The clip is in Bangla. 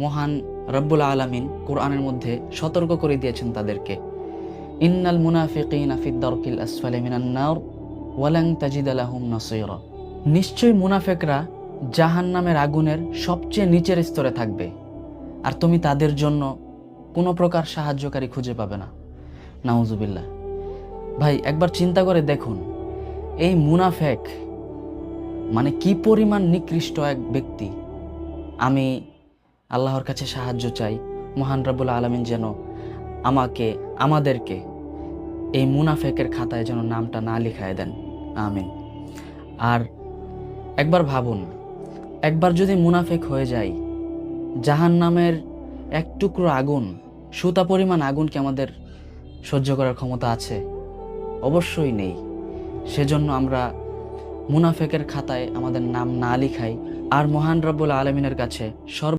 মহান রব্বুল আলামিন কোরআনের মধ্যে সতর্ক করে দিয়েছেন তাদেরকে। ইন্নাল মুনাফিকিনা ওয়ালাং তাজিদ নিশ্চয়ই মুনাফেকরা জাহান্নামের আগুনের সবচেয়ে নিচের স্তরে থাকবে। আর তুমি তাদের জন্য কোনো প্রকার সাহায্যকারী খুঁজে পাবে না। নাউজুবিল্লাহ। ভাই, একবার চিন্তা করে দেখুন, এই মুনাফেক মানে কি পরিমাণ নিকৃষ্ট এক ব্যক্তি? আমি আল্লাহর কাছে সাহায্য চাই। মহান রব্বুল আলমিন যেন আমাকে, আমাদেরকে এই মুনাফেকের খাতায় যেন নামটা না লিখায় দেন। আমিন। আর একবার ভাবুন, একবার যদি মুনাফেক হয়ে যায় জাহান নামের এক টুকরো আগুন, সুতা পরিমাণ আগুন কি আমাদের সহ্য করার ক্ষমতা আছে? অবশ্যই নেই। সেজন্য আমরা মুনাফেকের খাতায় আমাদের নাম না লিখাই। আর মহান রব্বুল আলমিনের কাছে সর্ব